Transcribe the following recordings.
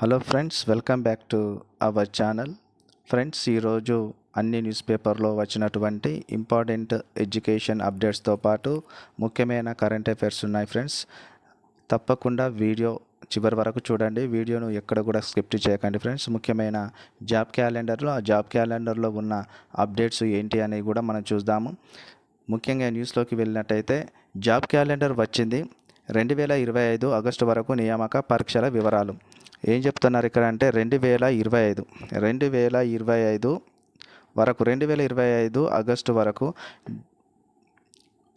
Hello friends welcome back to our channel. Friends ఈరోజు అన్ని news పేపర్లో వచ్చినటువంటి ఇంపార్టెంట్ ఎడ్యుకేషన్ అప్డేట్స్తో పాటు ముఖ్యమైన కరెంట్ అఫైర్స్ ఉన్నాయి ఫ్రెండ్స్. తప్పకుండా వీడియో చివరి వరకు చూడండి. వీడియోను ఎక్కడ కూడా స్కిప్ట్ చేయకండి ఫ్రెండ్స్. ముఖ్యమైన జాబ్ క్యాలెండర్లో ఆ జాబ్ క్యాలెండర్లో ఉన్న అప్డేట్స్ ఏంటి అనేవి కూడా మనం చూద్దాము. ముఖ్యంగా న్యూస్లోకి వెళ్ళినట్టయితే జాబ్ క్యాలెండర్ వచ్చింది. రెండు వేల ఇరవై ఐదు ఆగస్టు వరకు నియామక పరీక్షల వివరాలు. ఏం చెప్తున్నారు ఇక్కడ అంటే రెండు వేల ఇరవై ఐదు. రెండు వేల ఇరవై ఐదు వరకు రెండు వేల ఇరవై ఐదు ఆగస్టు వరకు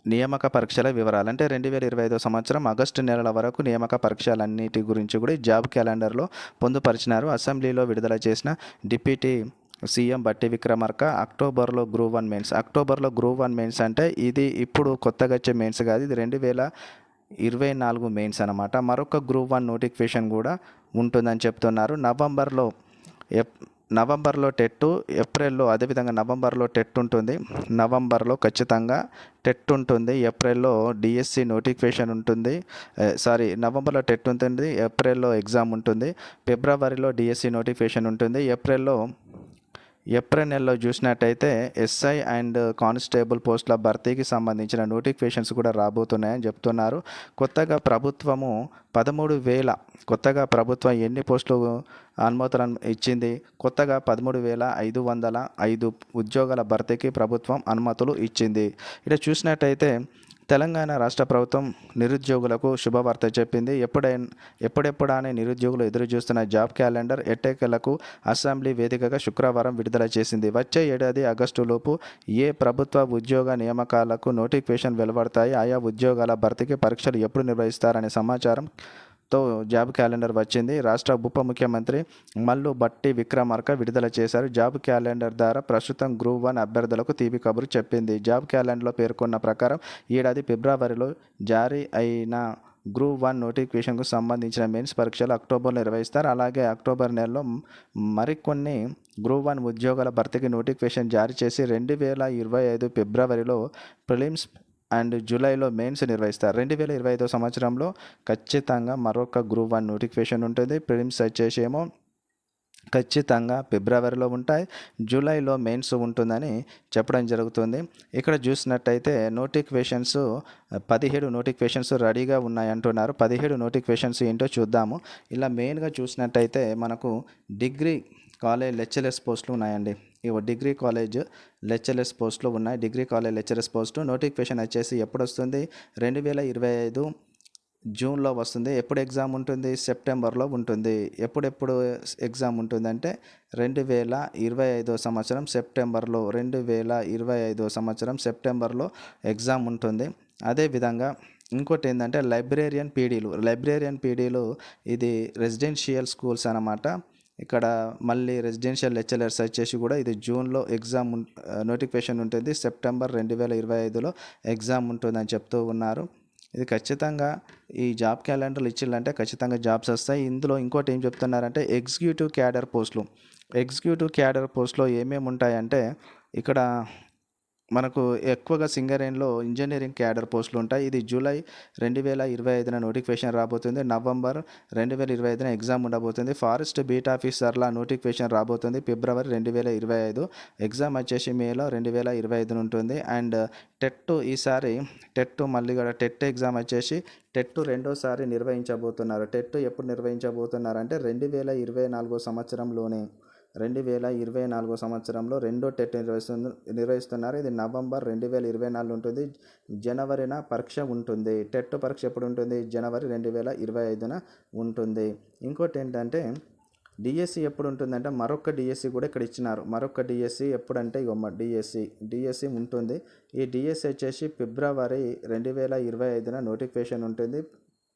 నియామక పరీక్షల వివరాలు. అంటే రెండు వేల ఇరవై ఐదో సంవత్సరం ఆగస్టు నెలల వరకు నియామక పరీక్షలన్నిటి గురించి కూడా జాబ్ క్యాలెండర్లో పొందుపరిచినారు. అసెంబ్లీలో విడుదల చేసిన డిప్యూటీ సీఎం బట్టి విక్రమార్క అక్టోబర్లో గ్రూప్ వన్ మెయిన్స్. అక్టోబర్లో గ్రూప్ వన్ మెయిన్స్ అంటే ఇది ఇప్పుడు కొత్తగా వచ్చే మెయిన్స్ కాదు ఇది రెండు వేల ఇరవై నాలుగు మెయిన్స్ అనమాట మరొక గ్రూప్ వన్ నోటిఫికేషన్ కూడా ఉంటుందని చెప్తున్నారు. నవంబర్లో ఎప్ నవంబర్లో టెట్టు ఏప్రిల్లో అదేవిధంగా నవంబర్లో టెట్ ఉంటుంది. నవంబర్లో ఖచ్చితంగా టెట్ ఉంటుంది. ఏప్రిల్లో డిఎస్సి నోటిఫికేషన్ ఉంటుంది. సారీ నవంబర్లో టెట్ ఉంటుంది. ఏప్రిల్లో ఎగ్జామ్ ఉంటుంది. ఫిబ్రవరిలో డిఎస్సి నోటిఫికేషన్ ఉంటుంది. ఏప్రిల్లో ఏప్రిల్ నెలలో చూసినట్టయితే ఎస్ఐ అండ్ కానిస్టేబుల్ పోస్టుల భర్తీకి సంబంధించిన నోటిఫికేషన్స్ కూడా రాబోతున్నాయని చెప్తున్నారు. కొత్తగా ప్రభుత్వము పదమూడు వేల కొత్తగా ప్రభుత్వం ఎన్ని పోస్టులు అనుమతులను ఇచ్చింది? కొత్తగా పదమూడు వేల ఐదు వందల ఐదు ఉద్యోగాల భర్తీకి ప్రభుత్వం అనుమతులు ఇచ్చింది. ఇక్కడ చూసినట్టయితే తెలంగాణ రాష్ట్ర ప్రభుత్వం నిరుద్యోగులకు శుభవార్త చెప్పింది. ఎప్పుడైనా ఎప్పుడెప్పుడానే నిరుద్యోగులు ఎదురు చూస్తున్న జాబ్ క్యాలెండర్ ఎట్టేకలకు అసెంబ్లీ వేదికగా శుక్రవారం విడుదల చేసింది. వచ్చే ఏడాది ఆగస్టులోపు ఏ ప్రభుత్వ ఉద్యోగ నియామకాలకు నోటిఫికేషన్ వెలువడతాయి? ఆయా ఉద్యోగాల భర్తీకి పరీక్షలు ఎప్పుడు నిర్వహిస్తారనే సమాచారం తో జాబ్ క్యాలెండర్ వచ్చింది. రాష్ట్ర ఉప ముఖ్యమంత్రి మల్లు బట్టి విక్రమార్క విడుదల చేశారు. జాబ్ క్యాలెండర్ ద్వారా ప్రస్తుతం గ్రూప్ వన్ అభ్యర్థులకు తీపి కబురు చెప్పింది. జాబ్ క్యాలెండర్లో పేర్కొన్న ప్రకారం ఏడాది ఫిబ్రవరిలో జారీ అయిన గ్రూప్ వన్ నోటిఫికేషన్కు సంబంధించిన మెయిన్స్ పరీక్షలు అక్టోబర్లో నిర్వహిస్తారు. అలాగే అక్టోబర్ నెలలో మరికొన్ని గ్రూప్ వన్ ఉద్యోగాల భర్తీకి నోటిఫికేషన్ జారీ చేసి రెండు వేల ఇరవై ఐదు ఫిబ్రవరిలో ప్రిలిమ్స్ అండ్ జూలైలో మెయిన్స్ నిర్వహిస్తారు. రెండు వేల ఇరవై ఐదో సంవత్సరంలో ఖచ్చితంగా మరొక గ్రూప్ వన్ నోటిఫికేషన్ ఉంటుంది. ప్రిలిమ్స్ వచ్చేసి ఏమో ఖచ్చితంగా ఫిబ్రవరిలో ఉంటాయి. జూలైలో మెయిన్స్ ఉంటుందని చెప్పడం జరుగుతుంది. ఇక్కడ చూసినట్టయితే నోటిఫికేషన్స్ పదిహేడు నోటిఫికేషన్స్ రెడీగా ఉన్నాయి అంటున్నారు పదిహేడు నోటిఫికేషన్స్ ఏంటో చూద్దాము. ఇలా మెయిన్గా చూసినట్టయితే మనకు డిగ్రీ కాలేజ్ లెక్చరర్స్ పోస్టులు ఉన్నాయండి. ఇవి డిగ్రీ కాలేజ్ లెక్చరర్స్ పోస్టులు ఉన్నాయి. Degree college lecturers post notification వచ్చేసి ఎప్పుడు వస్తుంది రెండు వేల ఇరవై ఐదు జూన్లో వస్తుంది. ఎప్పుడు ఎగ్జామ్ ఉంటుంది? సెప్టెంబర్లో ఉంటుంది. ఎప్పుడెప్పుడు ఎగ్జామ్ ఉంటుందంటే రెండు వేల ఇరవై ఐదో సంవత్సరం సెప్టెంబర్లో రెండు వేల ఇరవై ఐదో సంవత్సరం సెప్టెంబర్లో ఎగ్జామ్ ఉంటుంది. అదేవిధంగా ఇంకోటి ఏంటంటే లైబ్రేరియన్ పీడీలు. లైబ్రేరియన్ పీడీలు ఇది రెసిడెన్షియల్ స్కూల్స్ అన్నమాట. ఇక్కడ మళ్ళీ రెసిడెన్షియల్ లెక్చరర్స్ వచ్చేసి కూడా ఇది జూన్లో ఎగ్జామ్ నోటిఫికేషన్ ఉంటుంది. సెప్టెంబర్ రెండు వేల ఇరవై ఐదులో ఎగ్జామ్ ఉంటుందని చెప్తూ ఉన్నారు. ఇది ఖచ్చితంగా ఈ జాబ్ క్యాలెండర్లు ఇచ్చిందంటే ఖచ్చితంగా జాబ్స్ వస్తాయి. ఇందులో ఇంకోటి ఏం చెప్తున్నారంటే ఎగ్జిక్యూటివ్ క్యాడర్ పోస్టులు ఎగ్జిక్యూటివ్ క్యాడర్ పోస్ట్లో ఏమేమి ఉంటాయంటే ఇక్కడ మనకు ఎక్కువగా సింగరేణిలో ఇంజనీరింగ్ క్యాడర్ పోస్టులు ఉంటాయి. ఇది జూలై రెండు వేల ఇరవై ఐదున నోటిఫికేషన్ రాబోతుంది. నవంబర్ రెండు వేల ఇరవై ఐదున ఎగ్జామ్ ఉండబోతుంది. ఫారెస్ట్ బీట్ ఆఫీసర్ల నోటిఫికేషన్ రాబోతుంది. ఫిబ్రవరి రెండు వేల ఇరవై ఐదు ఎగ్జామ్ వచ్చేసి మేలో రెండు వేల ఇరవై ఐదున ఉంటుంది. అండ్ టెట్ ఈసారి టెట్ మళ్ళీ కూడా టెట్ ఎగ్జామ్ వచ్చేసి టెట్ రెండోసారి నిర్వహించబోతున్నారు. టెట్ ఎప్పుడు నిర్వహించబోతున్నారు అంటే రెండు వేల ఇరవై నాలుగో సంవత్సరంలోనే. రెండు వేల ఇరవై నాలుగో సంవత్సరంలో రెండో టెట్ నిర్వహిస్తు నిర్వహిస్తున్నారు. ఇది నవంబర్ రెండు వేల ఇరవై నాలుగు ఉంటుంది. జనవరిన పరీక్ష ఉంటుంది. టెట్ పరీక్ష ఎప్పుడు ఉంటుంది? జనవరి రెండు వేల ఇరవై ఐదున ఉంటుంది. ఇంకోటి ఏంటంటే డిఎస్సి ఎప్పుడు ఉంటుందంటే మరొక డిఎస్సి కూడా ఇక్కడ ఇచ్చినారు. మరొక డిఎస్సి ఎప్పుడంటే ఇగో డిఎస్సి డిఎస్సి ఉంటుంది. ఈ డిఎస్సి వచ్చేసి ఫిబ్రవరి రెండు వేల ఇరవై ఐదున నోటిఫికేషన్ ఉంటుంది.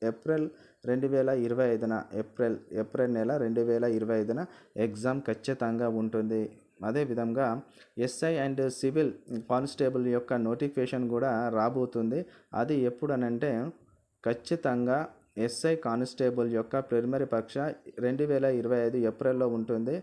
ఏప్రిల్ రెండు వేల ఇరవై ఐదున ఏప్రిల్ ఏప్రిల్ నెల రెండు వేల ఇరవై ఐదున ఎగ్జామ్ ఖచ్చితంగా ఉంటుంది. అదేవిధంగా ఎస్ఐ అండ్ సివిల్ కానిస్టేబుల్ యొక్క నోటిఫికేషన్ కూడా రాబోతుంది. అది ఎప్పుడనంటే ఖచ్చితంగా ఎస్ఐ కానిస్టేబుల్ యొక్క ప్రిలిమరీ పరీక్ష రెండు వేల ఇరవై ఐదు ఏప్రిల్లో ఉంటుంది.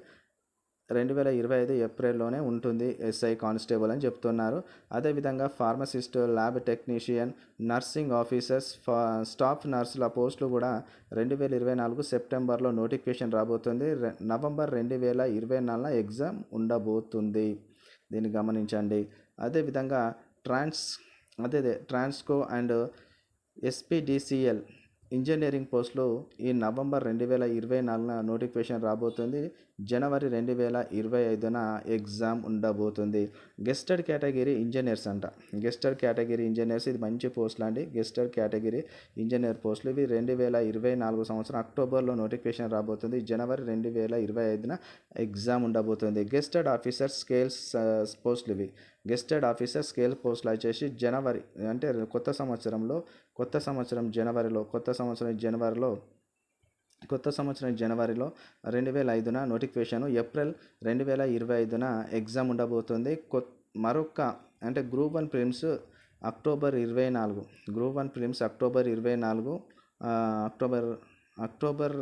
రెండు వేల ఇరవై ఐదు ఏప్రిల్లోనే ఉంటుంది ఎస్ఐ కానిస్టేబుల్ అని చెప్తున్నారు. అదేవిధంగా pharmacist lab technician nursing officers ఫా స్టాఫ్ నర్సుల పోస్టులు కూడా రెండు వేల ఇరవై నాలుగు సెప్టెంబర్లో నోటిఫికేషన్ రాబోతుంది. నవంబర్ రెండు వేల ఇరవై నాలుగున ఎగ్జామ్ ఉండబోతుంది. దీన్ని గమనించండి. అదేవిధంగా ట్రాన్స్ అదే అదే ట్రాన్స్కో అండ్ ఎస్పీడిసిఎల్ ఇంజనీరింగ్ పోస్టులు ఈ నవంబర్ రెండు వేల ఇరవై నాలుగున నోటిఫికేషన్ రాబోతుంది. జనవరి రెండు వేల ఇరవై ఐదున ఎగ్జామ్ ఉండబోతుంది. గెస్టెడ్ కేటగిరీ ఇంజనీర్స్ అంట. గెస్టెడ్ కేటగిరీ ఇంజనీర్స్ ఇది మంచి పోస్టులు అండి. గెస్టెడ్ కేటగిరీ ఇంజనీర్ పోస్టులు. ఇవి రెండు వేల ఇరవై నాలుగు సంవత్సరం అక్టోబర్లో నోటిఫికేషన్ రాబోతుంది. జనవరి రెండు వేల ఇరవై ఐదున ఎగ్జామ్ ఉండబోతుంది. గెస్టెడ్ ఆఫీసర్ స్కేల్స్ పోస్టులు ఇవి. గెస్టెడ్ ఆఫీసర్ స్కేల్ పోస్టులు వచ్చేసి జనవరి అంటే కొత్త సంవత్సరంలో కొత్త సంవత్సరం జనవరిలో కొత్త సంవత్సరం జనవరిలో కొత్త సంవత్సరం జనవరిలో రెండు వేల ఐదున నోటిఫికేషన్ ఏప్రిల్ రెండు వేల ఇరవై ఐదున ఎగ్జామ్ ఉండబోతుంది. కొ మరొక అంటే గ్రూప్ వన్ ప్రిమ్స్ అక్టోబర్ ఇరవై నాలుగు. గ్రూప్ వన్ ప్రిమ్స్ అక్టోబర్ ఇరవై నాలుగు అక్టోబర్ అక్టోబర్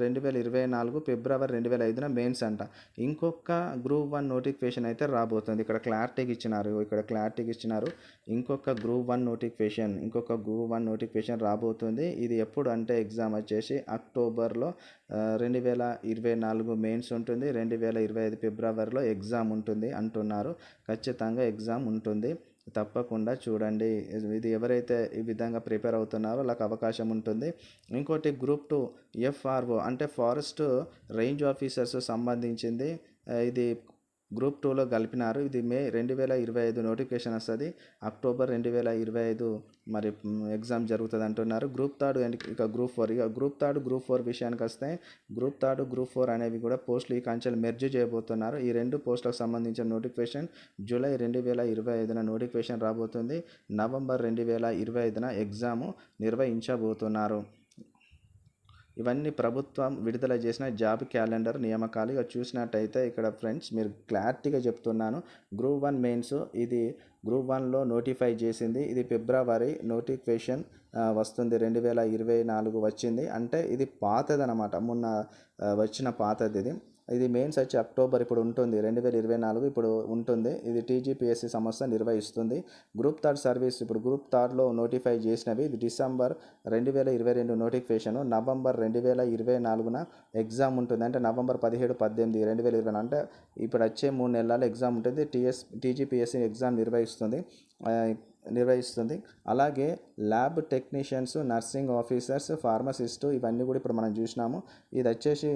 రెండు వేల ఇరవై నాలుగు ఫిబ్రవరి రెండు వేల ఐదున మెయిన్స్ అంట. ఇంకొక గ్రూప్ వన్ నోటిఫికేషన్ అయితే రాబోతుంది. ఇక్కడ క్లారిటీకి ఇచ్చినారు. ఇక్కడ క్లారిటీకి ఇచ్చినారు. ఇంకొక గ్రూప్ వన్ నోటిఫికేషన్ ఇంకొక గ్రూప్ వన్ నోటిఫికేషన్ రాబోతుంది. ఇది ఎప్పుడు అంటే ఎగ్జామ్ వచ్చేసి అక్టోబర్లో రెండు వేల ఇరవై నాలుగు మెయిన్స్ ఉంటుంది. రెండు వేల ఇరవై ఐదు ఫిబ్రవరిలో ఎగ్జామ్ ఉంటుంది అంటున్నారు. ఖచ్చితంగా ఎగ్జామ్ ఉంటుంది. తప్పకుండా చూడండి. ఇది ఎవరైతే ఈ విధంగా ప్రిపేర్ అవుతున్నారో వాళ్ళకి అవకాశం ఉంటుంది. ఇంకోటి గ్రూప్ టూ ఎఫ్ఆర్ఓ అంటే ఫారెస్ట్ రేంజ్ ఆఫీసర్స్ సంబంధించింది. ఇది గ్రూప్ టూలో కలిపినారు ఇది మే రెండు వేల ఇరవై ఐదు నోటిఫికేషన్ వస్తుంది. అక్టోబర్ రెండు వేల ఇరవై ఐదు మరి ఎగ్జామ్ జరుగుతుంది అంటున్నారు. గ్రూప్ థర్డ్ అండ్ ఇక గ్రూప్ ఫోర్. ఇక గ్రూప్ థర్డ్ గ్రూప్ ఫోర్ విషయానికి వస్తే గ్రూప్ థర్డ్ గ్రూప్ ఫోర్ అనేవి కూడా పోస్టులు ఈ కంచెలు మెర్జ్ చేయబోతున్నారు. ఈ రెండు పోస్టులకు సంబంధించిన నోటిఫికేషన్ జూలై రెండు వేల ఇరవై ఐదున నోటిఫికేషన్ రాబోతుంది. నవంబర్ రెండు వేల ఇరవై ఐదున ఎగ్జాము నిర్వహించబోతున్నారు. ఇవన్నీ ప్రభుత్వం విడుదల చేసిన జాబ్ క్యాలెండర్ నియామకాలు ఇక చూసినట్టయితే ఇక్కడ ఫ్రెండ్స్ మీరు క్లారిటీగా చెప్తున్నాను. గ్రూప్ వన్ మెయిన్స్ ఇది గ్రూప్ వన్లో నోటిఫై చేసింది. ఇది ఫిబ్రవరి నోటిఫికేషన్ వస్తుంది. రెండు వేల ఇరవై నాలుగు వచ్చింది. అంటే ఇది పాతదనమాట మొన్న వచ్చిన పాతది ఇది. ఇది మెయిన్స్ వచ్చి అక్టోబర్ ఇప్పుడు ఉంటుంది రెండు వేల ఇరవై నాలుగు ఇప్పుడు ఉంటుంది. ఇది టీజీపీఎస్సీ సంస్థ నిర్వహిస్తుంది. గ్రూప్ థర్డ్ సర్వీస్ ఇప్పుడు గ్రూప్ థర్డ్లో నోటిఫై చేసినవి. ఇది డిసెంబర్ రెండు వేల ఇరవై రెండు నోటిఫికేషన్. నవంబర్ రెండు వేల ఇరవై నాలుగున ఎగ్జామ్ ఉంటుంది. అంటే నవంబర్ పదిహేడు పద్దెనిమిది రెండు వేల ఇరవై అంటే ఇప్పుడు వచ్చే మూడు నెలల ఎగ్జామ్ ఉంటుంది. టీఎస్ టీజీపీఎస్సీ ఎగ్జామ్ నిర్వహిస్తుంది. నిర్వహిస్తుంది. అలాగే lab technicians nursing officers pharmacist ఇవన్నీ కూడా ఇప్పుడు మనం చూసినాము. ఇది వచ్చేసి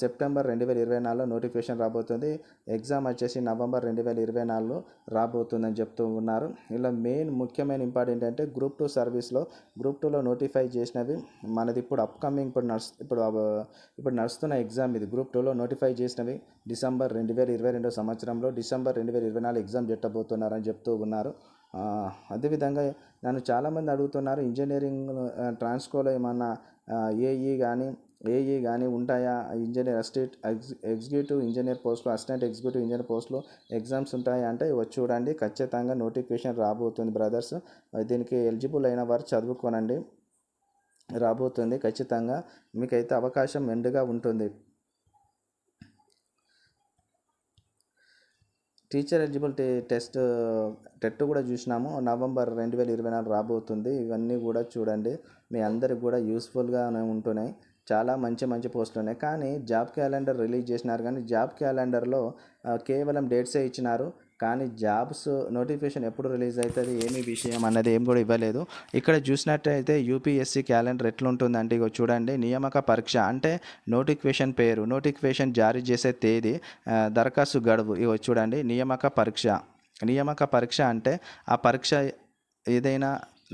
సెప్టెంబర్ రెండు వేల ఇరవై నాలుగులో నోటిఫికేషన్ రాబోతుంది. ఎగ్జామ్ వచ్చేసి నవంబర్ రెండు వేల ఇరవై నాలుగులో రాబోతుందని చెప్తూ ఉన్నారు. ఇలా మెయిన్ ముఖ్యమైన ఇంపార్టెంట్ అంటే గ్రూప్ టూ సర్వీస్లో గ్రూప్ టూలో నోటిఫై చేసినవి మనది ఇప్పుడు అప్కమింగ్ ఇప్పుడు నడుస్ ఇప్పుడు ఇప్పుడు నడుస్తున్న ఎగ్జామ్ ఇది. గ్రూప్ టూలో నోటిఫై చేసినవి డిసెంబర్ రెండు వేల ఇరవై రెండో సంవత్సరంలో డిసెంబర్ రెండు వేల ఇరవై నాలుగు ఎగ్జామ్ పెట్టబోతున్నారని చెప్తూ ఉన్నారు. అదేవిధంగా నన్ను చాలామంది అడుగుతున్నారు ఇంజనీరింగ్ ట్రాన్స్కోలో ఏమన్నా ఏఈ కానీ ఏఈ కానీ ఉంటాయా? ఇంజనీర్ అసిస్టెంట్ ఎగ్జ్ ఎగ్జిక్యూటివ్ ఇంజనీర్ పోస్ట్లో అసిస్టెంట్ ఎగ్జిక్యూటివ్ ఇంజనీర్ పోస్ట్లో ఎగ్జామ్స్ ఉంటాయా అంటే వచ్చి చూడండి. ఖచ్చితంగా నోటిఫికేషన్ రాబోతుంది బ్రదర్స్. దీనికి ఎలిజిబుల్ అయిన వారు చదువుకోనండి. రాబోతుంది ఖచ్చితంగా. మీకైతే అవకాశం మెండుగా ఉంటుంది. టీచర్ ఎలిజిబుల్ టెస్ట్ టెట్ కూడా చూసినాము. నవంబర్ రెండు వేల ఇరవై నాలుగు రాబోతుంది. ఇవన్నీ కూడా చూడండి. మీ అందరికి కూడా యూస్ఫుల్గానే ఉంటున్నాయి. చాలా మంచి మంచి పోస్టులు ఉన్నాయి. కానీ జాబ్ క్యాలెండర్ రిలీజ్ చేసినారు. కానీ జాబ్ క్యాలెండర్లో కేవలం డేట్సే ఇచ్చినారు. కానీ జాబ్స్ నోటిఫికేషన్ ఎప్పుడు రిలీజ్ అవుతుంది ఏమి విషయం అన్నది ఏం కూడా ఇవ్వలేదు. ఇక్కడ చూసినట్టయితే యూపీఎస్సీ క్యాలెండర్ ఎట్లుంటుందంటే ఇక చూడండి నియామక పరీక్ష అంటే నోటిఫికేషన్ పేరు నోటిఫికేషన్ జారీ చేసే తేదీ దరఖాస్తు గడువు. ఇగో చూడండి నియామక పరీక్ష. నియామక పరీక్ష అంటే ఆ పరీక్ష ఏదైనా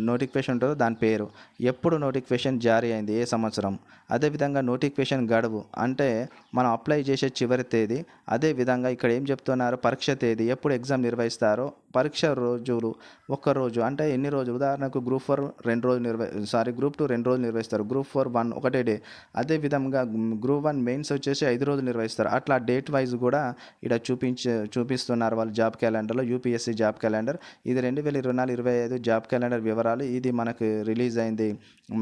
నోటిఫికేషన్ ఉంటుందో దాని పేరు. ఎప్పుడు నోటిఫికేషన్ జారీ అయింది ఏ సంవత్సరం? అదేవిధంగా నోటిఫికేషన్ గడువు అంటే మనం అప్లై చేసే చివరి తేదీ అదేవిధంగా ఇక్కడ ఏం చెప్తున్నారు? పరీక్ష తేదీ ఎప్పుడు ఎగ్జామ్ నిర్వహిస్తారో పరీక్ష రోజులు ఒక్క రోజు అంటే ఎన్ని రోజులు? ఉదాహరణకు గ్రూప్ ఫోర్ రెండు రోజులు నిర్వహి సారీ గ్రూప్ టూ రెండు రోజులు నిర్వహిస్తారు గ్రూప్ ఫోర్ వన్ ఒకటే డే. అదేవిధంగా గ్రూప్ వన్ మెయిన్స్ వచ్చేసి ఐదు రోజులు నిర్వహిస్తారు. అట్లా డేట్ వైజ్ కూడా ఇక్కడ చూపించే చూపిస్తున్నారు వాళ్ళు జాబ్ క్యాలెండర్లో యూపీఎస్సీ జాబ్ క్యాలెండర్. ఇది రెండు వేల ఇరవై నాలుగు ఇరవై ఐదు జాబ్ క్యాలెండర్ వివరాలు. ఇది మనకు రిలీజ్ అయింది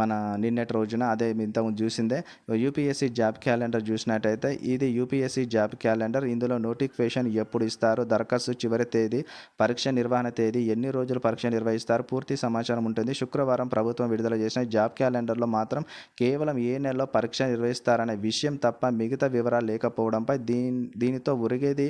మన నిన్నటి రోజున. అదే ఇంతకుముందు చూసి తెలిసిందే యూపీఎస్సీ జాబ్ క్యాలెండర్ చూసినట్టయితే ఇది యూపీఎస్సీ జాబ్ క్యాలెండర్. ఇందులో నోటిఫికేషన్ ఎప్పుడు ఇస్తారు దరఖాస్తు చివరి తేదీ పరీక్ష నిర్వహణ తేదీ ఎన్ని రోజులు పరీక్ష నిర్వహిస్తారు పూర్తి సమాచారం ఉంటుంది. శుక్రవారం ప్రభుత్వం విడుదల చేసిన జాబ్ క్యాలెండర్లో మాత్రం కేవలం ఏ నెలలో పరీక్ష నిర్వహిస్తారనే విషయం తప్ప మిగతా వివరాలు లేకపోవడంపై దీని దీనితో ఉరిగేది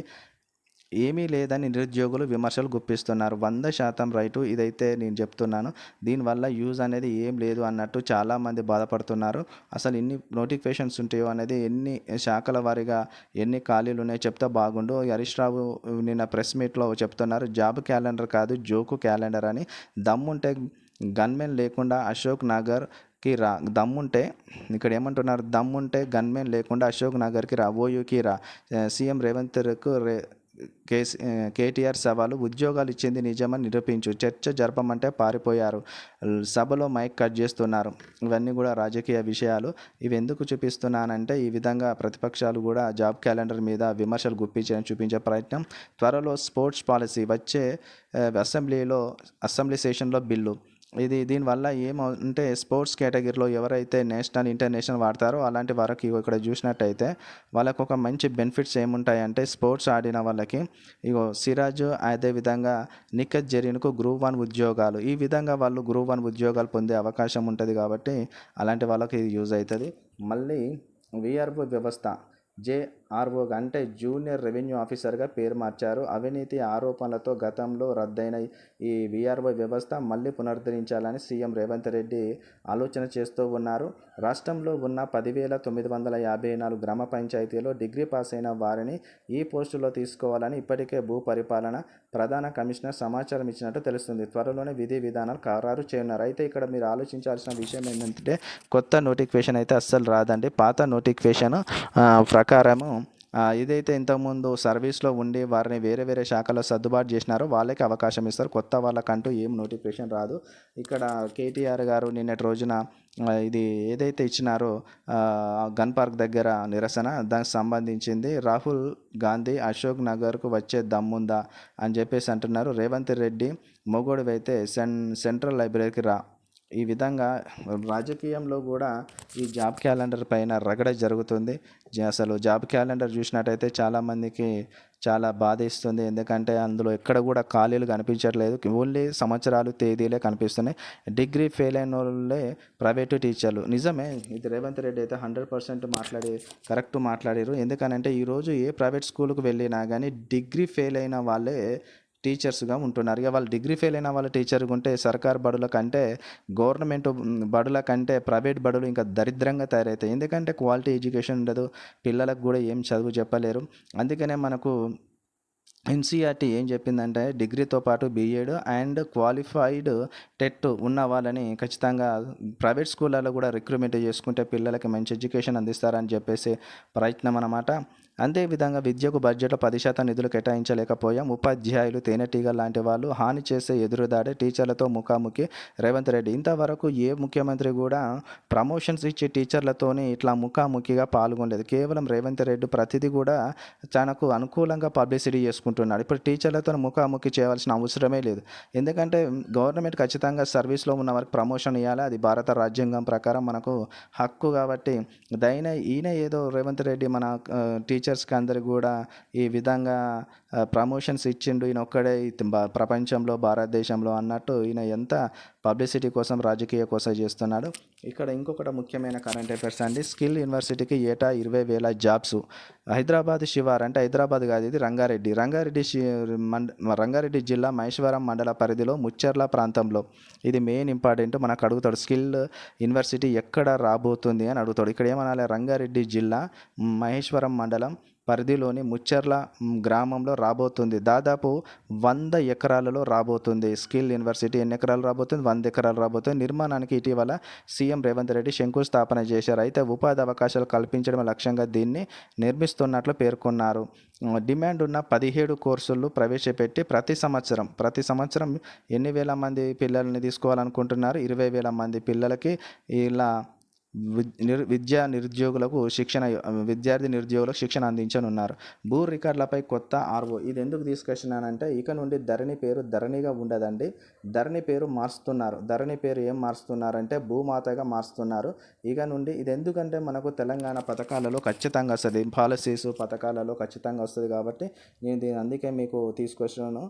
ఏమీ లేదని నిరుద్యోగులు విమర్శలు గుప్పిస్తున్నారు. వంద శాతం రైటు ఇదైతే నేను చెప్తున్నాను. దీనివల్ల యూజ్ అనేది ఏం లేదు అన్నట్టు చాలామంది బాధపడుతున్నారు. అసలు ఎన్ని నోటిఫికేషన్స్ ఉంటాయో అనేది ఎన్ని శాఖల వారీగా ఎన్ని ఖాళీలు ఉన్నాయో చెప్తే బాగుండు. హరీష్ రావు నిన్న ప్రెస్ మీట్లో చెప్తున్నారు జాబ్ క్యాలెండర్ కాదు జోకు క్యాలెండర్ అని. దమ్ముంటే గన్మెన్ లేకుండా అశోక్ నగర్కి రా. దమ్ముంటే ఇక్కడ ఏమంటున్నారు? దమ్ముంటే గన్మెన్ లేకుండా అశోక్ నగర్కి రా ఓయూకి రా. సీఎం రేవంత్కు రే కేసీ కేటీఆర్ సవాలు ఉద్యోగాలు ఇచ్చింది నిజమని నిరూపించు చర్చ జరపమంటే పారిపోయారు. సభలో మైక్ కట్ చేస్తున్నారు. ఇవన్నీ కూడా రాజకీయ విషయాలు. ఇవి ఎందుకు చూపిస్తున్నానంటే ఈ విధంగా ప్రతిపక్షాలు కూడా జాబ్ క్యాలెండర్ మీద విమర్శలు గుప్పించని చూపించే ప్రయత్నం. త్వరలో స్పోర్ట్స్ పాలసీ వచ్చే అసెంబ్లీలో అసెంబ్లీ సెషన్లో బిల్లు. ఇది దీనివల్ల ఏమంటే స్పోర్ట్స్ కేటగిరీలో ఎవరైతే నేషనల్ ఇంటర్నేషనల్ వాడతారో అలాంటి వారికి ఇక్కడ చూసినట్టయితే వాళ్ళకు ఒక మంచి బెనిఫిట్స్ ఏముంటాయంటే స్పోర్ట్స్ ఆడిన వాళ్ళకి ఇగో సిరాజ్ అదేవిధంగా నిఖత్ జరీన్కు గ్రూప్ వన్ ఉద్యోగాలు. ఈ విధంగా వాళ్ళు గ్రూప్ వన్ ఉద్యోగాలు పొందే అవకాశం ఉంటుంది కాబట్టి అలాంటి వాళ్ళకి ఇది యూజ్ అవుతుంది. మళ్ళీ విఆర్ఓ వ్యవస్థ జే ఆర్ఓ అంటే జూనియర్ రెవెన్యూ ఆఫీసర్గా పేరు మార్చారు. అవినీతి ఆరోపణలతో గతంలో రద్దయిన ఈ విఆర్ఓ వ్యవస్థ మళ్ళీ పునరుద్ధరించాలని సీఎం రేవంత్ రెడ్డి ఆలోచన చేస్తూ ఉన్నారు. రాష్ట్రంలో ఉన్న పదివేల తొమ్మిది వందల యాభై నాలుగు గ్రామ పంచాయతీలో డిగ్రీ పాస్ అయిన వారిని ఈ పోస్టులో తీసుకోవాలని ఇప్పటికే భూ పరిపాలన ప్రధాన కమిషనర్ సమాచారం ఇచ్చినట్టు తెలుస్తుంది. త్వరలోనే విధి విధానాలు ఖరారు చేయనున్నారు. అయితే ఇక్కడ మీరు ఆలోచించాల్సిన విషయం ఏంటంటే కొత్త నోటిఫికేషన్ అయితే అస్సలు రాదండి. పాత నోటిఫికేషన్ ప్రకారము ఏదైతే ఇదైతే ఇంతకుముందు సర్వీస్లో ఉండి వారిని వేరే వేరే శాఖలో సర్దుబాటు చేసినారో వాళ్ళకి అవకాశం ఇస్తారు. కొత్త వాళ్ళకంటూ ఏం నోటిఫికేషన్ రాదు. ఇక్కడ కేటీఆర్ గారు నిన్నటి రోజున ఇది ఏదైతే ఇచ్చినారో గన్ పార్క్ దగ్గర నిరసన దానికి సంబంధించింది రాహుల్ గాంధీ అశోక్ నగర్కు వచ్చే దమ్ముందా అని చెప్పేసి అంటున్నారు. రేవంత్ రెడ్డి మొగోడివైతే సెన్ సెంట్రల్ లైబ్రరీకి రా. ఈ విధంగా రాజకీయంలో కూడా ఈ జాబ్ క్యాలెండర్ పైన రగడ జరుగుతుంది. అసలు జాబ్ క్యాలెండర్ చూసినట్టయితే చాలామందికి చాలా బాధ ఇస్తుంది. ఎందుకంటే అందులో ఎక్కడ కూడా ఖాళీలు కనిపించట్లేదు. ఓన్లీ సంవత్సరాలు తేదీలే కనిపిస్తున్నాయి. డిగ్రీ ఫెయిల్ అయిన వాళ్ళే ప్రైవేటు టీచర్లు. నిజమే ఇది రేవంత్ రెడ్డి అయితే హండ్రెడ్ పర్సెంట్ మాట్లాడి కరెక్ట్ మాట్లాడారు. ఎందుకనంటే ఈరోజు ఏ ప్రైవేట్ స్కూల్కి వెళ్ళినా కానీ డిగ్రీ ఫెయిల్ అయిన వాళ్ళే టీచర్స్గా ఉంటున్నారు. ఇక వాళ్ళు డిగ్రీ ఫెయిల్ అయిన వాళ్ళ టీచర్గా ఉంటే సర్కార్ బడుల కంటే గవర్నమెంట్ బడుల కంటే ప్రైవేట్ బడులు ఇంకా దరిద్రంగా తయారవుతాయి ఎందుకంటే క్వాలిటీ ఎడ్యుకేషన్ ఉండదు పిల్లలకు కూడా ఏం చదువు చెప్పలేరు. అందుకనే మనకు ఎన్సీఆర్టీ ఏం చెప్పిందంటే డిగ్రీతో పాటు బీఎడ్ అండ్ క్వాలిఫైడ్ టెట్ ఉన్న వాళ్ళని ఖచ్చితంగా ప్రైవేట్ స్కూళ్ళలో కూడా రిక్రూట్మెంట్ చేసుకుంటే పిల్లలకి మంచి ఎడ్యుకేషన్ అందిస్తారని చెప్పేసి ప్రయత్నం అన్నమాట. అంతేవిధంగా విద్యకు బడ్జెట్లో పది శాతం నిధులు కేటాయించలేకపోయాం. ఉపాధ్యాయులు తేనెటీగ లాంటి వాళ్ళు హాని చేసే ఎదురుదాడే టీచర్లతో ముఖాముఖి రేవంత్ రెడ్డి. ఇంతవరకు ఏ ముఖ్యమంత్రి కూడా ప్రమోషన్స్ ఇచ్చే టీచర్లతోని ఇట్లా ముఖాముఖిగా పాల్గొనలేదు. కేవలం రేవంత్ రెడ్డి ప్రతిదీ కూడా తనకు అనుకూలంగా పబ్లిసిటీ చేసుకుంటున్నాడు. ఇప్పుడు టీచర్లతో ముఖాముఖి చేయవలసిన అవసరమే లేదు. ఎందుకంటే గవర్నమెంట్ ఖచ్చితంగా సర్వీస్లో ఉన్న వారికి ప్రమోషన్ ఇవ్వాలి అది భారత రాజ్యాంగం ప్రకారం మనకు హక్కు కాబట్టి. దైన ఈయన ఏదో రేవంత్ రెడ్డి మన టీచర్ టీచర్స్కి అందరు కూడా ఈ విధంగా ప్రమోషన్స్ ఇచ్చిండు. ఈయన ఒక్కడే ప్రపంచంలో భారతదేశంలో అన్నట్టు ఈయన ఎంత పబ్లిసిటీ కోసం రాజకీయ కోసం చేస్తున్నాడు. ఇక్కడ ఇంకొకటి ముఖ్యమైన కరెంట్ అఫైర్స్ అండి. స్కిల్ యూనివర్సిటీకి ఏటా ఇరవై వేల జాబ్స్. హైదరాబాద్ శివార్ అంటే హైదరాబాద్ కాదు ఇది రంగారెడ్డి. రంగారెడ్డి మండ రంగారెడ్డి జిల్లా మహేశ్వరం మండల పరిధిలో ముచ్చర్ల ప్రాంతంలో. ఇది మెయిన్ ఇంపార్టెంట్. మనకు అడుగుతాడు స్కిల్ యూనివర్సిటీ ఎక్కడ రాబోతుంది అని అడుగుతాడు. ఇక్కడ ఏమనాలి? రంగారెడ్డి జిల్లా మహేశ్వరం మండలం పరిధిలోని ముచ్చర్ల గ్రామంలో రాబోతుంది. దాదాపు వంద ఎకరాలలో రాబోతుంది. స్కిల్ యూనివర్సిటీ ఎన్ని ఎకరాలు రాబోతుంది? వంద ఎకరాలు రాబోతుంది. నిర్మాణానికి ఇటీవల సీఎం రేవంత్ రెడ్డి శంకుస్థాపన చేశారు. అయితే ఉపాధి అవకాశాలు కల్పించడం లక్ష్యంగా దీన్ని నిర్మిస్తున్నట్లు పేర్కొన్నారు. డిమాండ్ ఉన్న పదిహేడు కోర్సులు ప్రవేశపెట్టి ప్రతి సంవత్సరం ప్రతి సంవత్సరం ఎన్ని వేల మంది పిల్లల్ని తీసుకోవాలనుకుంటున్నారు? ఇరవై వేల మంది పిల్లలకి ఇలా విద్యా నిరుద్యోగులకు శిక్షణ విద్యార్థి నిరుద్యోగులకు శిక్షణ అందించనున్నారు. భూ రికార్డులపై కొత్త ఆర్ఓ ఇది ఎందుకు తీసుకొచ్చినానంటే ఇక నుండి ధరణి పేరు ధరణిగా ఉండదండి. ధరణి పేరు మారుస్తున్నారు. ధరణి పేరు ఏం మారుస్తున్నారంటే భూమాతగా మారుస్తున్నారు. ఇక నుండి ఇది ఎందుకంటే మనకు తెలంగాణ పథకాలలో ఖచ్చితంగా వస్తుంది. పాలసీస్ పథకాలలో ఖచ్చితంగా వస్తుంది కాబట్టి నేను దీని అందుకే మీకు తీసుకొచ్చాను.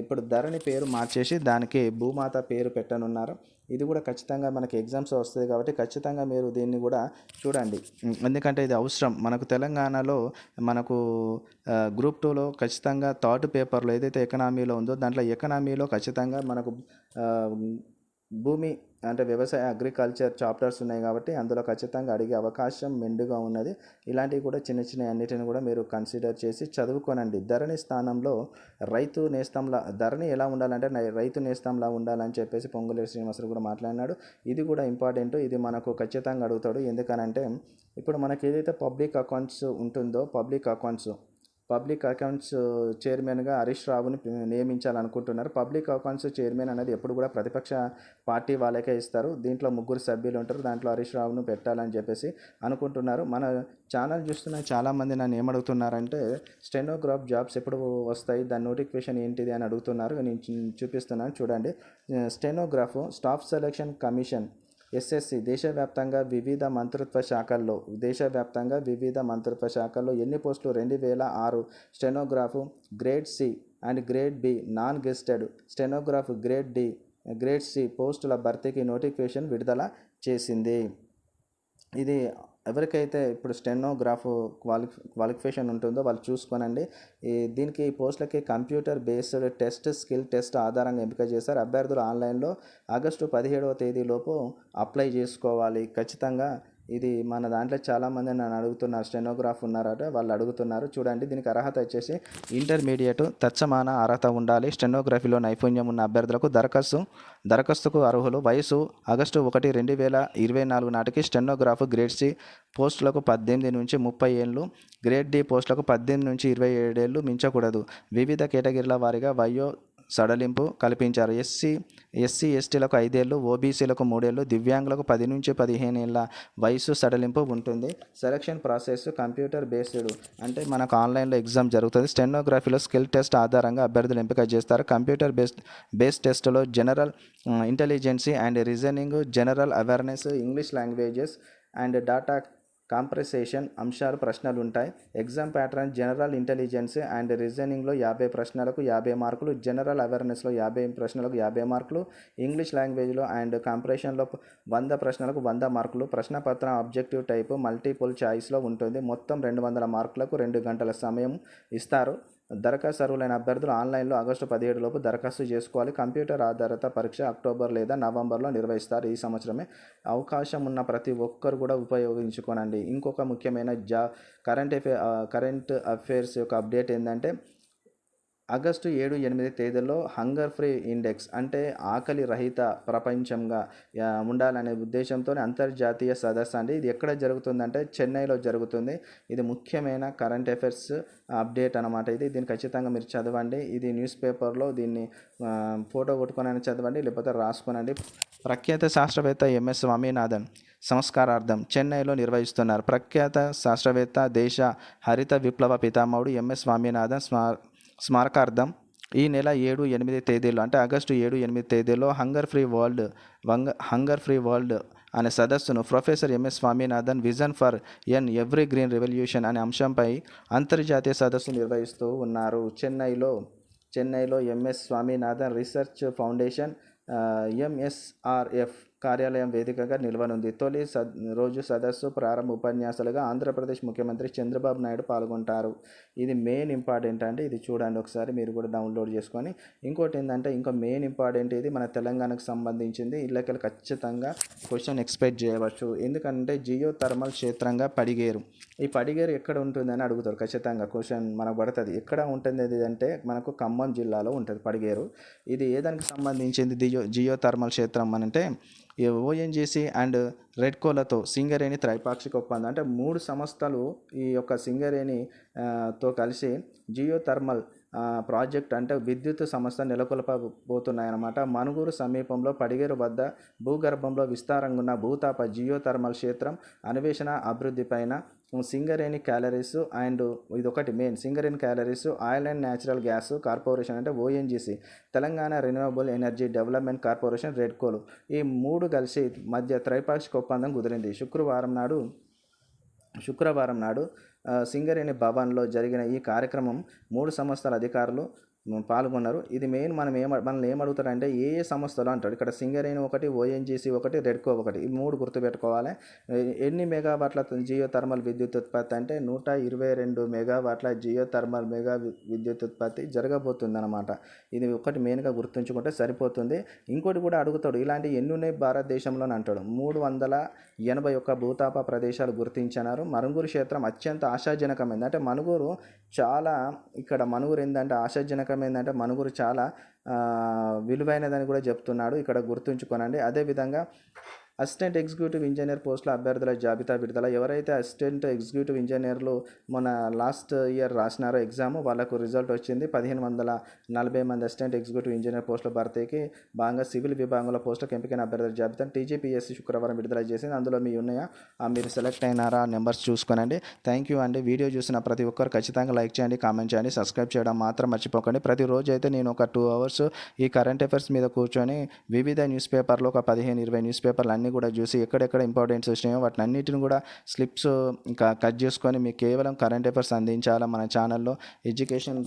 ఇప్పుడు ధరణి పేరు మార్చేసి దానికి భూమాత పేరు పెట్టనున్నారు. ఇది కూడా ఖచ్చితంగా మనకి ఎగ్జామ్స్ వస్తుంది కాబట్టి ఖచ్చితంగా మీరు దీన్ని కూడా చూడండి. ఎందుకంటే ఇది అవసరం. మనకు తెలంగాణలో మనకు గ్రూప్ టూలో ఖచ్చితంగా థర్డ్ పేపర్లో ఏదైతే ఎకనామీలో ఉందో దాంట్లో ఎకనామీలో ఖచ్చితంగా మనకు భూమి అంటే వ్యవసాయ అగ్రికల్చర్ చాప్టర్స్ ఉన్నాయి కాబట్టి అందులో ఖచ్చితంగా అడిగే అవకాశం మెండుగా ఉన్నది. ఇలాంటివి కూడా చిన్న చిన్న అన్నిటిని కూడా మీరు కన్సిడర్ చేసి చదువుకోనండి. ధరణి స్థానంలో రైతు నేస్తంలా ధరణి ఎలా ఉండాలంటే రైతు నేస్తంలా ఉండాలని చెప్పేసి పొంగులేటి శ్రీనివాసరావు కూడా మాట్లాడినాడు. ఇది కూడా ఇంపార్టెంట్ ఇది మనకు ఖచ్చితంగా అడుగుతాడు. ఎందుకనంటే ఇప్పుడు మనకి ఏదైతే పబ్లిక్ అకౌంట్స్ ఉంటుందో పబ్లిక్ అకౌంట్స్ పబ్లిక్ అకౌంట్స్ చైర్మన్గా హరీష్ రావుని నియమించాలనుకుంటున్నారు. పబ్లిక్ అకౌంట్స్ చైర్మన్ అనేది ఎప్పుడు కూడా ప్రతిపక్ష పార్టీ వాళ్ళకే ఇస్తారు. దీంట్లో ముగ్గురు సభ్యులు ఉంటారు. దాంట్లో హరీష్ రావును పెట్టాలని చెప్పేసి అనుకుంటున్నారు. మన ఛానల్ చూస్తున్న చాలామంది నన్ను ఏమడుగుతున్నారంటే స్టెనోగ్రాఫ్ జాబ్స్ ఎప్పుడు వస్తాయి? దాని నోటిఫికేషన్ ఏంటిది అని అడుగుతున్నారు. నేను చూపిస్తున్నాను. చూడండి. Stenograph staff selection commission SSC దేశవ్యాప్తంగా వివిధ మంత్రిత్వ శాఖల్లో దేశవ్యాప్తంగా వివిధ మంత్రిత్వ శాఖల్లో ఎన్ని పోస్టులు? రెండు వేల ఆరు. Stenograph grade C and grade B non gazetted stenograph grade D grade C పోస్టుల భర్తీకి నోటిఫికేషన్ విడుదల చేసింది. ఇది ఎవరికైతే ఇప్పుడు స్టెనోగ్రాఫ్ క్వాలి క్వాలిఫికేషన్ ఉంటుందో వాళ్ళు చూసుకోనండి. ఈ దీనికి ఈ పోస్టులకి computer based test skill test ఆధారంగా ఎంపిక చేశారు. అభ్యర్థులు ఆన్లైన్లో ఆగస్టు పదిహేడవ తేదీలోపు అప్లై చేసుకోవాలి. ఖచ్చితంగా ఇది మన దాంట్లో చాలామంది నన్ను అడుగుతున్నారు స్టెనోగ్రాఫ్ ఉన్నారట వాళ్ళు అడుగుతున్నారు. చూడండి దీనికి అర్హత వచ్చేసి ఇంటర్మీడియట్ తత్సమాన అర్హత ఉండాలి. స్టెనోగ్రఫీలో నైపుణ్యం ఉన్న అభ్యర్థులకు దరఖాస్తు దరఖాస్తుకు అర్హులు. వయసు ఆగస్టు ఒకటి రెండు వేల ఇరవై నాలుగు నాటికి స్టెనోగ్రాఫ్ గ్రేడ్ సి పోస్టులకు పద్దెనిమిది నుంచి ముప్పై ఏళ్ళు గ్రేడ్ డి పోస్టులకు పద్దెనిమిది నుంచి ఇరవై ఏడేళ్ళు మించకూడదు. వివిధ కేటగిరీల వారీగా వయో సడలింపు కల్పించారు. ఎస్సీ ఎస్సీ ఎస్టీలకు ఐదేళ్ళు ఓబీసీలకు మూడేళ్ళు దివ్యాంగులకు పది నుంచి పదిహేను ఏళ్ళ వయసు సడలింపు ఉంటుంది. Selection process computer based. అంటే మనకు ఆన్లైన్లో ఎగ్జామ్ జరుగుతుంది. స్టెనోగ్రఫీలో స్కిల్ టెస్ట్ ఆధారంగా అభ్యర్థులు ఎంపిక చేస్తారు. కంప్యూటర్ బేస్డ్ బేస్ టెస్ట్లో general intelligence and reasoning general awareness English languages and data comprehension అంశాలు ప్రశ్నలు ఉంటాయి exam pattern general intelligence and రీజనింగ్లో యాభై ప్రశ్నలకు యాభై మార్కులు జనరల్ అవేర్నెస్లో యాభై ప్రశ్నలకు యాభై మార్కులు ఇంగ్లీష్ లాంగ్వేజ్లో అండ్ కాంప్రెషన్లో వంద ప్రశ్నలకు వంద మార్కులు ప్రశ్నపత్రం ఆబ్జెక్టివ్ టైపు మల్టిపుల్ చాయిస్లో ఉంటుంది. మొత్తం రెండు వందల మార్కులకు రెండు గంటల సమయం ఇస్తారు. దరఖాస్తు అభ్యర్థులు ఆన్లైన్లో ఆగస్టు పదిహేడు లోపు దరఖాస్తు చేసుకోవాలి. కంప్యూటర్ ఆధారిత పరీక్ష అక్టోబర్ లేదా నవంబర్లో నిర్వహిస్తారు. ఈ సంవత్సరమే అవకాశం ఉన్న ప్రతి ఒక్కరు కూడా ఉపయోగించుకోనండి. ఇంకొక ముఖ్యమైన జా కరెంట్ అఫే కరెంట్ అఫైర్స్ యొక్క అప్డేట్ ఏంటంటే ఆగస్టు ఏడు ఎనిమిది తేదీల్లో హంగర్ ఫ్రీ ఇండెక్స్ అంటే ఆకలి రహిత ప్రపంచంగా ఉండాలనే ఉద్దేశంతో అంతర్జాతీయ సదస్సు అండి. ఇది ఎక్కడ జరుగుతుందంటే చెన్నైలో జరుగుతుంది. ఇది ముఖ్యమైన కరెంట్ అఫైర్స్ అప్డేట్ అనమాట ఇది. దీన్ని ఖచ్చితంగా మీరు చదవండి. ఇది న్యూస్ పేపర్లో దీన్ని ఫోటో కొట్టుకొని చదవండి లేకపోతే రాసుకోనండి. ప్రఖ్యాత శాస్త్రవేత్త ఎంఎస్ స్వామినాథన్ సంస్కారార్థం చెన్నైలో నిర్వహిస్తున్నారు. ప్రఖ్యాత శాస్త్రవేత్త దేశ హరిత విప్లవ పితామహుడు ఎంఎస్ స్వామినాథన్ స్మా స్మారకార్థం ఈ నెల ఏడు ఎనిమిది తేదీలో అంటే ఆగస్టు ఏడు ఎనిమిది తేదీలో హంగర్ ఫ్రీ వరల్డ్ వంగ హంగర్ ఫ్రీ వరల్డ్ అనే సదస్సును professor MS Swaminathan vision for an evergreen revolution అనే అంశంపై అంతర్జాతీయ సదస్సు నిర్వహిస్తూ ఉన్నారు. చెన్నైలో చెన్నైలో MS Swaminathan research foundation MSRF కార్యాలయం వేదికగా నిలవనుంది. తొలి సద్ రోజు సదస్సు ప్రారంభ ఉపన్యాసాలుగా ఆంధ్రప్రదేశ్ ముఖ్యమంత్రి చంద్రబాబు నాయుడు పాల్గొంటారు. ఇది మెయిన్ ఇంపార్టెంట్ అంటే ఇది చూడండి ఒకసారి మీరు కూడా డౌన్లోడ్ చేసుకొని. ఇంకోటి ఏంటంటే ఇంకా మెయిన్ ఇంపార్టెంట్ ఇది మన తెలంగాణకు సంబంధించింది. ఇళ్ళకెళ్ళి ఖచ్చితంగా క్వశ్చన్ ఎక్స్పెక్ట్ చేయవచ్చు. ఎందుకంటే జియో థర్మల్ క్షేత్రంగా పడిగేరు. ఈ పడిగేరు ఎక్కడ ఉంటుందని అడుగుతారు ఖచ్చితంగా క్వశ్చన్ మనకు పడుతుంది. ఎక్కడ ఉంటుంది ఇది అంటే మనకు ఖమ్మం జిల్లాలో ఉంటుంది పడిగేరు. ఇది ఏ దానికి సంబంధించింది జియో జియో థర్మల్ క్షేత్రం అంటే ఓఎన్జీసీ అండ్ రెడ్కోలతో సింగరేణి త్రైపాక్షిక ఒప్పందం. అంటే మూడు సంస్థలు ఈ యొక్క సింగరేణి తో కలిసి జియో థర్మల్ ప్రాజెక్ట్ అంటే విద్యుత్ సంస్థ నెలకొల్పబోతున్నాయన్నమాట. మనుగూరు సమీపంలో పడిగేరు వద్ద భూగర్భంలో విస్తారంగా ఉన్న భూతాప జియోథర్మల్ క్షేత్రం అన్వేషణ అభివృద్ధిపైన సింగరేణి క్యాలరీస్ అండ్ ఇది ఒకటి main Singareni collieries oil and natural gas corporation అంటే ONGC Telangana renewable energy development corporation రెడ్కోలు ఈ మూడు కలిసి మధ్య త్రైపాక్షిక ఒప్పందం కుదిరింది. శుక్రవారం నాడు శుక్రవారం నాడు సింగరేణి భవన్లో జరిగిన ఈ కార్యక్రమం మూడు సంస్థల అధికారులు పాల్గొన్నారు. ఇది మెయిన్ మనం ఏమ మనల్ని ఏమడుగుతారంటే ఏ ఏ సంస్థలు అంటాడు. ఇక్కడ సింగరేణి ఒకటి ఓఎన్జీసీ ఒకటి రెడ్కో ఒకటి ఈ మూడు గుర్తుపెట్టుకోవాలి. ఎన్ని మెగావాట్ల జియో థర్మల్ విద్యుత్ ఉత్పత్తి అంటే నూట ఇరవై రెండు మెగావాట్ల జియో థర్మల్ మెగా విద్యుత్ ఉత్పత్తి జరగబోతుంది అనమాట ఇది ఒకటి మెయిన్గా గుర్తుంచుకుంటే సరిపోతుంది. ఇంకోటి కూడా అడుగుతాడు. ఇలాంటి ఎన్ని ఉన్నాయి భారతదేశంలోని అంటాడు. మూడు వందల ఎనభై ఒక్క భూతాప ప్రదేశాలు గుర్తించినారు మనుగూరు క్షేత్రం అత్యంత ఆశాజనకమైంది. అంటే మనుగూరు చాలా ఇక్కడ మనుగురు ఏంటంటే ఆశ్చర్యనకమేందంటే మనుగురు చాలా విలువైనదని కూడా చెప్తున్నాడు. ఇక్కడ గుర్తుంచుకోనండి. అదేవిధంగా అసిస్టెంట్ ఎగ్జిక్యూటివ్ ఇంజనీర్ పోస్టుల అభ్యర్థుల జాబితా విడుదల. ఎవరైతే అసిస్టెంట్ ఎగ్జిక్యూటివ్ ఇంజనీర్లు మన లాస్ట్ ఇయర్ రాసినారో ఎగ్జామ్ వాళ్ళకు రిజల్ట్ వచ్చింది. పదిహేను వందల నలభై మంది అసిస్టెంట్ ఎగ్జిక్యూటివ్ ఇంజనీర్ పోస్టుల భర్తీకి భాగంగా సివిల్ విభాగంలో పోస్టులకు ఎంపికైన అభ్యర్థుల జాబితా టీజీపీఎస్సీ శుక్రవారం విడుదల చేసింది. అందులో మీ ఉన్నాయా? ఆ, మీరు సెలెక్ట్ అయినారా? నెంబర్స్ చూసుకోనండి. థ్యాంక్ యూ అండి. వీడియో చూసిన ప్రతి ఒక్కరు ఖచ్చితంగా లైక్ చేయండి కామెంట్ చేయండి సబ్స్క్రైబ్ చేయడం మాత్రం మర్చిపోకండి. ప్రతిరోజు అయితే నేను ఒక టూ అవర్స్ ఈ కరెంట్ అఫైర్స్ మీద కూర్చొని వివిధ న్యూస్ పేపర్లు ఒక పదిహేను ఇరవై న్యూస్ పేపర్లు అన్ని కూడా చూసి ఎక్కడెక్కడ ఇంపార్టెన్స్ వచ్చినాయో వాటిని అన్నిటిని కూడా స్లిప్స్ ఇంకా కట్ చేసుకొని మీకు కేవలం కరెంట్ అఫైర్స్ అందించాలా మన ఛానల్లో. ఎడ్యుకేషన్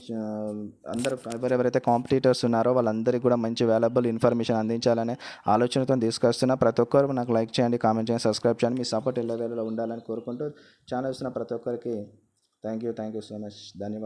అందరూ ఎవరెవరైతే కాంపిటీటర్స్ ఉన్నారో వాళ్ళందరికీ కూడా మంచి వాల్యుబుల్ ఇన్ఫర్మేషన్ అందించాలనే ఆలోచనతో తీసుకొస్తున్నా. ప్రతి ఒక్కరు నాకు లైక్ చేయండి కామెంట్ చేయండి సబ్స్క్రైబ్ చేయండి. మీ సపోర్ట్ ఎల్లవేళలో ఉండాలని కోరుకుంటూ ఛానల్ చూసిన ప్రతి ఒక్కరికి thank you thank you so much ధన్యవాదాలు.